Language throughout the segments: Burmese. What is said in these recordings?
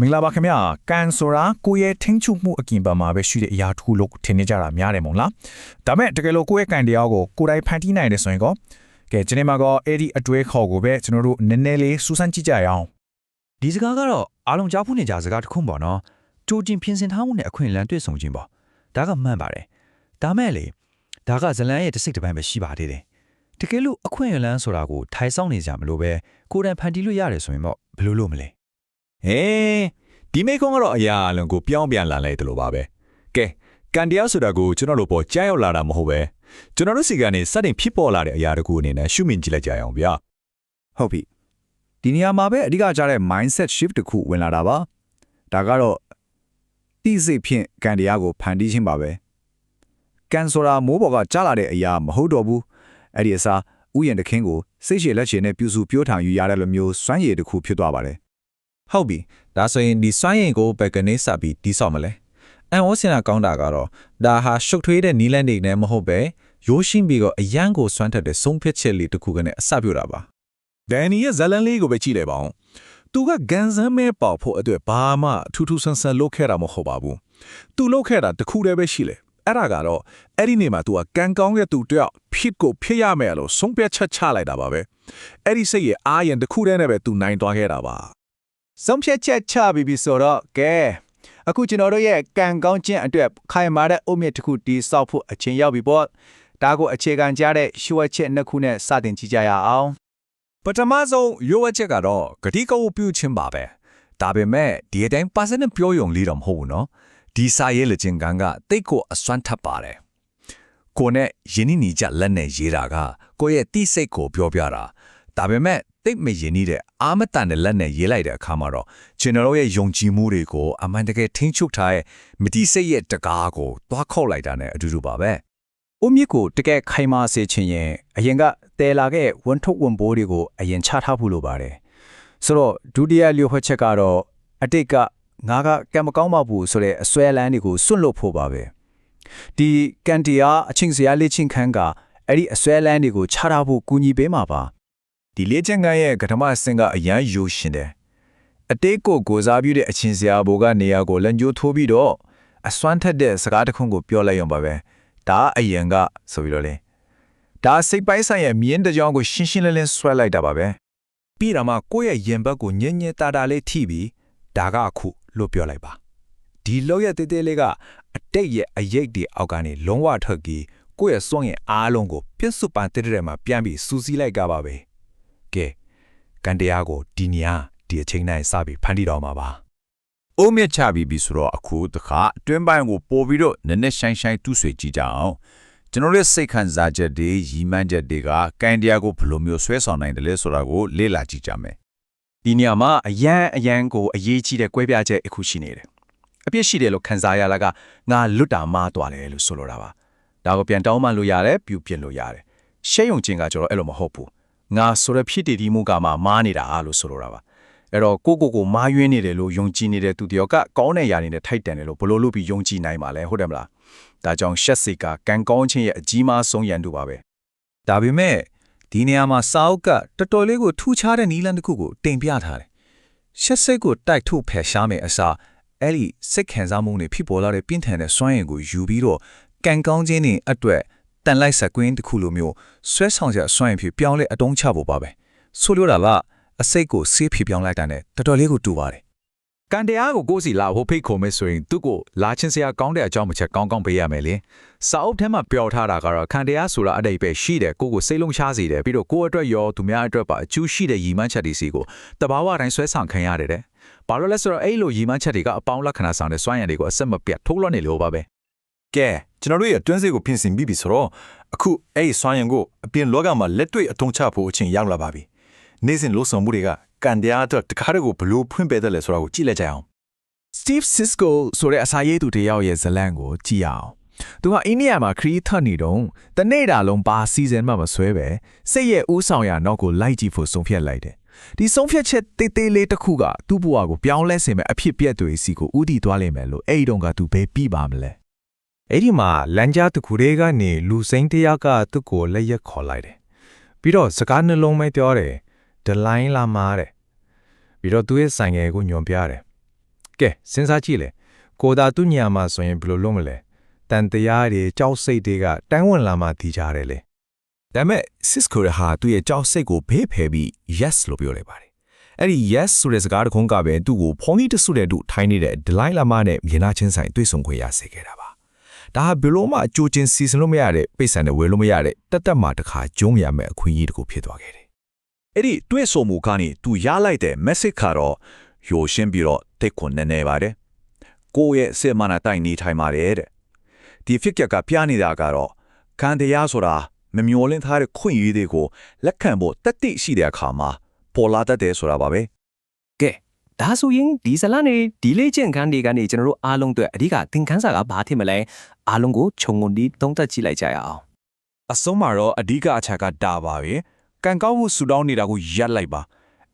မင်္ဂလာပါခင်ဗျာကန်ဆိုတာကိုယ့်ရဲ့ထင်းချုပ်မှုအကင်ပါမှာပဲရှိတဲ့အရာတစ်ခုလို့ထင်နေကြတာများတယ်မို့လားဒါမဲ့တကယ်လို့ကိုယ့်ရဲ့ကန်တရားကိုကိုယ်တိုင်ဖန်တီးနိုင်တယ်ဆိုရင်ကောကဲကျွန်တော်မှာကောအဲ့ဒီအတွဲခေါ်ကိုပဲကျွန်တော်တို့နည်းနည်းလေးစူးစမ်းကြည့်ကြရအောင်ဒီစကားကတော့အားလုံးကြားဖို့နေကြစကားတစ်ခုပေါ့နော်ကြိုတင်ပြင်ဆင်ထားမှုနဲ့အခွင့်အလမ်းတွေ့ဆုံခြင်းပေါ့ဒါကမှန်ပါတယ်ဒါမဲ့လေဒါကဇလန်ရဲ့တစ်စိတ်တစ်ပိုင်းပဲရှိပါသေးတယ်တကယ်လို့အခွင့်အလမ်းဆိုတာကိုထိုင်ဆောင်နေကြမလို့ပဲကိုယ်တိုင်ဖန်တီးလို့ရတယ်ဆိုရင်ပေါ့ဘယ်လိုလုပ်မလဲ ဟေးဒီမိကုန်းကတော့အရာအလုံးကိုပြောင်းပြန်လာလိုက်တယ်လို့ပါပဲကဲကန်တရားဆိုတာကိုကျွန်တော်တို့ပေါ်ကြားရောက်လာတာမဟုတ်ပဲကျွန်တော်တို့စီကနေစတင်ဖြစ်ပေါ်လာတဲ့အရာတကူအနေနဲ့ရှုမြင်ကြည့်လိုက်ကြရအောင်ဗျာဟုတ်ပြီဒီနေရာမှာပဲအဓိကကြားတဲ့ mindset shift တစ်ခုဝင်လာတာပါဒါကတော့တိစိတ်ဖြင့်ကံတရားကိုဖန်တီးခြင်းပါပဲကံဆိုတာမိုးပေါ်ကကြားလာတဲ့အရာမဟုတ်တော့ဘူးအဲ့ဒီအစားဥယျာဉ်တစ်ခင်းကိုစိတ်ရှည်လက်ရှည်နဲ့ပြူစုပြိုးထောင်ယူရတဲ့လိုမျိုးစွမ်းရည်တစ်ခုဖြစ်သွားပါတယ် ဟုတ်ပြီဒါဆိုရင်ဒီစွမ်းရင်ကိုဘယ်ကနေစပြီးတီးဆောက်မလဲအန်ဩစင်နာကောင်းတာကတော့ဒါဟာရှုပ်ထွေးတဲ့နီးလန်းတွေနဲ့မဟုတ်ပဲရိုးရှင်းပြီးတော့အရန်ကိုစွမ်းထက်တဲ့ဆုံးဖြတ်ချက်လေးတစ်ခုကနေအစပြုတာပါဒန်နီရဲ့ဇလန်လေးကိုပဲကြည့်လိုက်ပါဦးသူကဂန်ဇမ်းမဲပေါဖို့အတွက်ဘာမှထူးထူးဆန်းဆန်းလုပ်ခဲ့တာမဟုတ်ပါဘူးသူလုပ်ခဲ့တာတစ်ခုတည်းပဲရှိလေအဲ့ဒါကတော့အဲ့ဒီနေ့မှာ तू ကကန်ကောင်းတဲ့သူတယောက်ဖြစ်ကိုဖြစ်ရမယ်လို့ဆုံးဖြတ်ချက်ချလိုက်တာပါပဲအဲ့ဒီစိတ်ရဲ့အားရင်တစ်ခုတည်းနဲ့ပဲ तू နိုင်သွားခဲ့တာပါ ဆုံးဖြတ်ချက်ချပြီးပြီဆိုတော့ကဲအခုကျွန်တော်တို့ရဲ့ကံကောင်းခြင်းအတွက်ခိုင်မာတဲ့အုတ်မြစ်တစ်ခုတီးဆောက်ဖို့အချိန်ရောက်ပြီပေါ့ဒါကိုအခြေခံကြတဲ့ရှုဝတ်ချက်နှစ်ခုနဲ့စတင်ကြည့်ကြရအောင်ပထမဆုံးရိုးဝက်ချက်ကတော့ဂတိကောပြုခြင်းပါပဲဒါပေမဲ့ဒီအတိုင်းပါစနဲ့ပြောယုံလေးတော့မဟုတ်ဘူးနော်ဒီစာရေးလေခြင်းကံကတိတ်ကိုအစွမ်းထပ်ပါတယ်ကိုနဲ့ယင်းနီနီကြလက်နဲ့ရေးတာကကိုယ့်ရဲ့တိစိတ်ကိုပြောပြတာဒါပေမဲ့ တိတ်မယင်းနီတဲ့အာမတန်တဲ့လက်နဲ့ရေးလိုက်တဲ့အခါမှာတော့ကျွန်တော်တို့ရဲ့ယုံကြည်မှုတွေကိုအမှန်တကယ်ထိန်းချုပ်ထားတဲ့မတိစိတ်ရဲ့တကားကိုသွားခောက်လိုက်တာနဲ့အတူတူပါပဲအုတ်မြစ်ကိုတကယ်ခိုင်မာစေချင်ရင်အရင်ကတဲလာခဲ့ဝန်ထုတ်ဝန်ပိုးတွေကိုအရင်ချထားဖို့လိုပါတယ်ဆိုတော့ဒုတိယလျှို့ဝှက်ချက်ကတော့အတိတ်ကငါကကံမကောင်းပါဘူးဆိုတဲ့အစွဲလန်းတွေကိုစွန့်လွတ်ဖို့ပါပဲဒီကန်တီယာအချင်းစရာလေးချင်းခန်းကအဲ့ဒီအစွဲလန်းတွေကိုချထားဖို့ကူညီပေးမှာပါ ဒီလေ့ကျင့်ခန်းရဲ့ကထမအဆင့်ကအရန်ယူရှင်တယ်အတိတ်ကိုကိုစားပြုတဲ့အချင်းစရာဘိုကနေရာကိုလက်ညှိုးထိုးပြီးတော့အစွမ်းထက်တဲ့စကားတစ်ခုကိုပြောလိုက်ရုံပါပဲဒါအရင်ကဆိုပြီးတော့လေဒါစိတ်ပိုင်းဆိုင်ရဲ့မြင်းတစ်ကြောင်ကိုရှင်းရှင်းလင်းလင်းဆွဲလိုက်တာပါပဲပြီးတော့မှကိုယ့်ရဲ့ရင်ဘတ်ကိုညင်ညင်တာတာလေးထိပြီးဒါကအခုလို့ပြောလိုက်ပါဒီလောက်ရဲ့တေးသေးလေးကအတိတ်ရဲ့အရေးတွေအောက်ကနေလုံးဝထွက်ပြီးကိုယ့်ရဲ့စွန့်ရဲ့အားလုံးကိုပြစ်စုပန်တဲ့တဲ့မှာပြန်ပြီးစူးစီးလိုက်ကပါပဲကဲ ကန်တရားကိုဒီနေရာဒီအချိန်တိုင်းစပြီးဖန်တီးတော်မှာပါ။အိုးမြက်ချပြီးပြီဆိုတော့အခုတခါအတွင်းပိုင်းကိုပို့ပြီးတော့နည်းနည်းရှိုင်းရှိုင်းတူးဆွေကြည့်ကြအောင်။ကျွန်တော်ရဲ့စိတ်ခံစားချက်တွေရီမှန်းချက်တွေကကန်တရားကိုဘယ်လိုမျိုးဆွဲဆောင်နိုင်တယ်လဲဆိုတာကိုလေ့လာကြည့်ကြမယ်ဒီနေရာမှာအရန်အရန်ကိုအရေးကြီးတဲ့ကွဲပြားချက်အခုရှိနေတယ်အပြစ်ရှိတယ်လို့ခံစားရတာကငါလွတ်တာမားသွားတယ်လို့ဆိုလိုတာပါဒါကိုပြန်တောင်းမှလို့ရတယ်ပြူပြစ်လို့ရတယ်ရှဲယုံချင်းကကျတော့အဲ့လိုမဟုတ်ဘူး ငါဆိုရဖြစ်တည်ဒီမှုကမှမားနေတာလို့ဆိုလိုတာပါအဲ့တော့ကိုကိုကိုမားယွင်းနေတယ်လို့ယုံကြည်နေတဲ့သူတယောက်ကကောင်းတဲ့ຢာနေနဲ့ထိုက်တန်တယ်လို့ဘလို့လို့ပြီးယုံကြည်နိုင်ပါလဲဟုတ်တယ်မလားဒါကြောင့်ရှက်စိတ်ကကံကောင်းခြင်းရဲ့အကြီးမားဆုံးရန်တူပါပဲ။ဒါပေမဲ့ဒီနေရာမှာစာအုပ်ကတော်တော်လေးကိုထူးခြားတဲ့နီးလန်းတစ်ခုကိုတင်ပြထားတယ်။ရှက်စိတ်ကိုတိုက်ထုတ်ဖယ်ရှားမယ်အစားအဲ့ဒီစိတ်ခံစားမှုတွေဖြစ်ပေါ်လာတဲ့ပြင်းထန်တဲ့စွမ်းရည်ကိုယူပြီးတော့ကံကောင်းခြင်းတွေအတွက် တန်လိုက်စကွင်းတစ်ခုလိုမျိုးဆွဲဆောင်ချက်စွမ်းရည်ဖြစ်ပြောင်းလဲအတုံးချဖို့ပါပဲ။ဆိုလိုတာကအစိတ်ကိုဆေးဖြစ်ပြောင်းလိုက်တာနဲ့တော်တော်လေးကိုတူပါတယ်ကန်တရားကိုကိုယ်စီလာဖို့ဖိတ်ခေါ်မယ်ဆိုရင်သူ့ကိုလာချင်းစရာကောင်းတဲ့အကြောင်းတစ်ချက်ကောင်းကောင်းပေးရမယ်လေစာအုပ်ထဲမှာပြောထားတာကတော့ခံတရားဆိုတာအတိတ်ပဲရှိတယ်ကိုကိုစိတ်လုံးရှားစေတယ်ပြီးတော့ကိုယ့်အတွက်ရောသူများအတွက်ပါအကျိုးရှိတဲ့ရည်မှန်းချက်တွေစီကိုတဘာဝတိုင်းဆွဲဆောင်ခံရတယ်တဲ့ဘာလို့လဲဆိုတော့အဲ့လိုရည်မှန်းချက်တွေကအပေါင်းလက္ခဏာဆောင်တဲ့စွမ်းရည်တွေကိုအဆက်မပြတ်ထုတ်လွှတ်နေလို့ပါပဲ ကဲကျွန်တော်တို့ရဲ့အတွင်းစိတ်ကိုပြင်ဆင်ပြီးပြီဆိုတော့အခုအဲ့ဒီစွမ်းရင်ကိုအပြင်လောကမှာလက်တွေ့အထုံးချဖို့အချိန်ရောက်လာပါပြီနေ့စဉ်လို့ဆောင်မှုတွေကကန်တရားအတွက်တခါတည်းကိုဘလို့ဖွင့်ပေးတယ်လဲဆိုတာကိုကြည့်လိုက်ကြအောင် Steve Cisco ဆိုတဲ့အစာရေးသူတယောက်ရဲ့ဇလံကိုကြည့်ရအောင်သူကအိန္ဒိယမှာခရီးထွက်နေတော့တနေ့တာလုံးပါစီဇန်မှမဆွဲပဲစိတ်ရဲ့ဦးဆောင်ရာနောက်ကိုလိုက်ကြည့်ဖို့ဆုံးဖြတ်လိုက်တယ်ဒီဆုံးဖြတ်ချက်တေးသေးလေးတစ်ခုကသူ့ဘဝကိုပြောင်းလဲစေမယ့်အဖြစ်ပြက်တွေစီကိုဥတည်သွားလိမ့်မယ်လို့အဲ့ဒီတော့ကသူဘယ်ပြီးပါမလဲ အဲ့ဒီမှာလမ်းကြားတစ်ခုလေးကနေလူစိမ်းတစ်ယောက်ကသူ့ကိုလက်ရက်ခေါ်လိုက်တယ်။ပြီးတော့စကားနှလုံးပဲပြောတယ်။ဒလိုင်းလာမားတဲ့။ပြီးတော့သူ့ရဲ့ဆိုင်ငယ်ကိုညွန်ပြတယ်ကဲစဉ်းစားကြည့်လေကိုသာသူညမှာဆိုရင်ဘယ်လိုလုပ်မလဲတန်တရားတွေကြောက်စိတ်တွေကတန်းဝင်လာမှတည်ကြတယ်လေဒါပေမဲ့ Cisco ရဟာသူ့ရဲ့ကြောက်စိတ်ကိုဘေးဖယ်ပြီး yes လို့ပြောလိုက်ပါတယ်အဲ့ဒီ yes ဆိုတဲ့စကားတခုကပဲသူ့ကိုဖုန်းကြီးတဆုတဲ့သူထိုင်းနေတဲ့ Delay Lama နဲ့မြင်နာချင်းဆိုင်တွေ့ဆုံခွင့်ရစေခဲ့တာပါ ဒါဟာဘယ်လို့မှအကျိုးချင်းစီစဉ်လို့မရတဲ့ပိတ်ဆန်နဲ့ဝယ်လို့မရတဲ့တက်တက်မှတစ်ခါကျုံးရမယ့်အခွင့်အရေးတစ်ခုဖြစ်သွားခဲ့တယ်အဲ့ဒီတွေ့ဆုံမှုကနေသူရလိုက်တဲ့ message ကတော့ရိုရှင်းပြီးတော့တိတ်ခွန်နေနေပါတယ်ကိုယ့်ရဲ့စေမနာတိုင်နေထိုင်ပါတယ်တဲ့ဒီဖြစ်ကကပြနေတာကတော့ခံတရားဆိုတာမမျောလင်းထားတဲ့ခွင့်ရည်တွေကိုလက်ခံဖို့တတိရှိတဲ့အခါမှာပေါ်လာတတ်တယ်ဆိုတာပါပဲကဲ ဒါဆိုရင်ဒီဇလန်နေဒီလေးကျင့်ခန်းတွေကနေကျွန်တော်တို့အားလုံးအတွက်အဓိကသင်ခန်းစာကဘာဖြစ်မလဲအားလုံးကိုခြုံငုံဒီသုံးသပ်ကြည့်လိုက်ကြရအောင်အဆုံးမှာတော့အဓိကအချက်ကဒါပါပဲကံကောက်မှုဆူတောင်းနေတာကိုရပ်လိုက်ပါ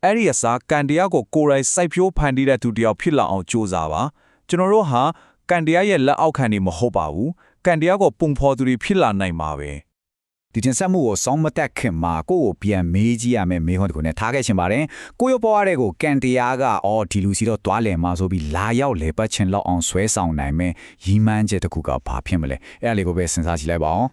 အဲ့ဒီအစားကံတရားကိုကိုယ်တိုင်စိုက်ပျိုးဖန်တီးတဲ့သူတစ်ယောက်ဖြစ်လာအောင်ကြိုးစားပါကျွန်တော်တို့ဟာကံတရားရဲ့လက်အောက်ခံနေမဟုတ်ပါဘူးကံတရားကိုပုံဖော်သူတွေဖြစ်လာနိုင်ပါပဲ ဒီတင်ဆက်မှုကိုစောင်းမတက်ခင်မှာကိုယ့်ကိုပြန်မေးကြည့်ရမယ်မေးခွန်းတစ်ခုနဲ့ထားခဲ့ချင်ပါတယ်ကိုယ့်ရပေါ်ရတဲ့ကိုကန်တရားကအော်ဒီလူစီတော့တွားလည်မှာဆိုပြီးလာရောက်လေပတ်ချင်လောက်အောင်ဆွဲဆောင်နိုင်မယ်ရီမန်းချက်တစ်ခုကဘာဖြစ်မလဲအဲ့ဒါလေးကိုပဲစဉ်းစားကြည့်လိုက်ပါအောင်